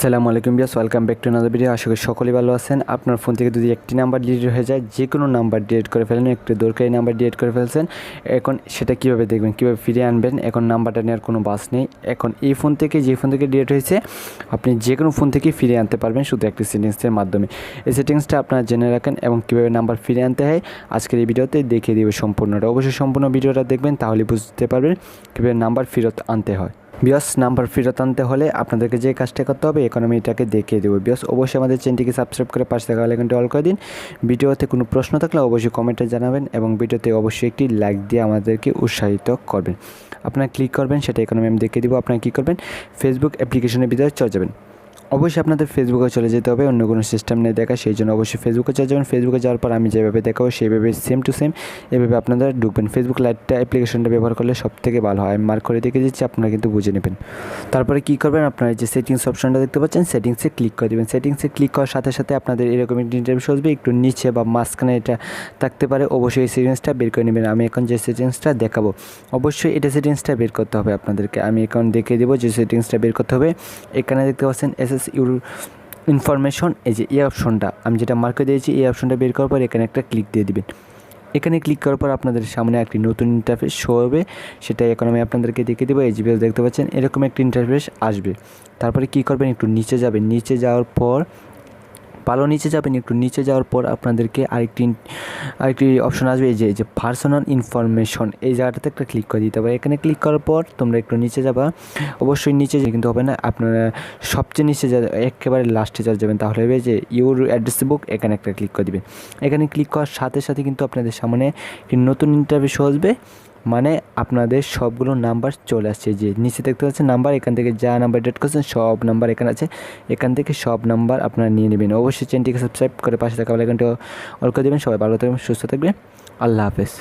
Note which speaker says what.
Speaker 1: আসসালামু আলাইকুম বিয়াস welcome back to another video আশা করি সকলেই ভালো আছেন। আপনার ফোন থেকে যদি একটি নাম্বার ডিলিট হয়ে যায় যে কোনো নাম্বার ডিলিট করে ফেলেন, একটু দরকারি নাম্বার ডিলিট করে ফেলছেন, এখন সেটা কীভাবে দেখবেন, কীভাবে ফিরিয়ে আনবেন, এখন নাম্বারটা নেওয়ার কোনো বাস নেই। এখন এই ফোন থেকে, যে ফোন থেকে ডিলিট হয়েছে, আপনি যে কোনো ফোন থেকে ফিরিয়ে আনতে পারবেন শুধু একটি সেটিংসের মাধ্যমে। এই সেটিংসটা আপনারা জেনে রাখেন এবং কীভাবে নাম্বার ফিরিয়ে আনতে হয়, আজকের এই ভিডিওতে দেখিয়ে দেবে সম্পূর্ণটা। অবশ্যই সম্পূর্ণ ভিডিওটা দেখবেন তাহলে বুঝতে পারবেন কীভাবে নাম্বার ফেরত আনতে হয়। বিয়স নাম্বার ফিরত আনতে হলে আপনাদেরকে যে কাজটা করতে হবে ইকোনমিটাকে দেখিয়ে দেবো। বিয়স অবশ্যই আমাদের চ্যানেলটিকে সাবস্ক্রাইব করে পাশে থাকা লেখনটি অল করে দিন। ভিডিওতে কোনো প্রশ্ন থাকলে অবশ্যই কমেন্টে জানাবেন এবং ভিডিওতে অবশ্যই একটি লাইক দিয়ে আমাদেরকে উৎসাহিত করবেন। আপনারা ক্লিক করবেন, সেটা ইকোনমি আমি দেখিয়ে দেবো। আপনারা কী করবেন? ফেসবুক অ্যাপ্লিকেশনের ভিতরে চলে যাবেন। অবশ্যই আপনাদের ফেসবুকে চলে যেতে হবে, অন্য কোনো সিস্টেম নেই দেখা, সেই জন্য অবশ্যই ফেসবুকে চলে যাবেন। ফেসবুকে যাওয়ার পর আমি যেভাবে দেখাবো, সেইভাবে সেম টু সেম এভাবে আপনারা ঢুকবেন। ফেসবুক লাইটটা অ্যাপ্লিকেশনটা ব্যবহার করলে সব থেকে ভালো হয়। আমি মার্ক করে দেখে দিচ্ছি, আপনারা কিন্তু বুঝে নেবেন। তারপরে কী করবেন আপনারা যে সেটিংস অপশনটা দেখতে পাচ্ছেন সেটিংসে ক্লিক করে দেবেন। সেটিংসে ক্লিক করার সাথে সাথে আপনাদের এরকম একটি ইন্টারভিউ আসবে একটু নিচে বা মাঝখানে এটা থাকতে পারে। অবশ্যই এই সেটিংসটা বের করে নেবেন। আমি এখন যে সেটিংসটা দেখাবো, অবশ্যই এটা সেটিংসটা বের করতে হবে আপনাদেরকে। আমি এখন দেখিয়ে দেবো যে সেটিংসটা বের করতে হবে। এখানে দেখতে পাচ্ছেন এস এস ইউর ইনফরমেশন এই যে এই অপশনটা আমি যেটা মার্কে দিয়েছি, এই অপশনটা বের করার পর এখানে একটা ক্লিক দিয়ে দিবেন। এখানে ক্লিক করার পর আপনাদের সামনে একটি নতুন ইন্টারফেস শো হবে। সেটা এখন আমি আপনাদেরকে দেখে দেবো। এই জিপিএস দেখতে পাচ্ছেন, এরকম একটি ইন্টারফেস আসবে। তারপরে কী করবেন? একটু নিচে যাবেন। নিচে যাওয়ার পর ভালো নিচে যাবেন, একটু নিচে যাওয়ার পর আপনাদেরকে আরেকটি আরেকটি অপশন আসবে, এই যে যে পার্সোনাল ইনফরমেশন এই জায়গাটাতে একটা ক্লিক করে দিতে হবে। এখানে ক্লিক করার পর তোমরা একটু নিচে যাবা। অবশ্যই নিচে যে কিন্তু হবে না, আপনারা সবচেয়ে নিচে যা একেবারে লাস্টে চলে যাবেন, তাহলে হবে যে ইউর অ্যাড্রেস বুক এখানে একটা ক্লিক করে দিবেন এখানে ক্লিক করার সাথে সাথে কিন্তু আপনাদের সামনে নতুন ইন্টারভিউ আসবে। মানে আপনাদের সবগুলো নাম্বার চলে আসছে, যে নিচে দেখতে পাচ্ছেন নাম্বার, এখান থেকে যা নাম্বার ডেট করছেন সব নাম্বার এখানে আছে। এখান থেকে সব নাম্বার আপনারা নিয়ে নেবেন। অবশ্যই চ্যানেলটিকে সাবস্ক্রাইব করে পাশে থাকা বেলাইকনটা অল করে দেবেন। সবাই ভালো থাকবেন, সুস্থ থাকবেন। আল্লাহ হাফেজ।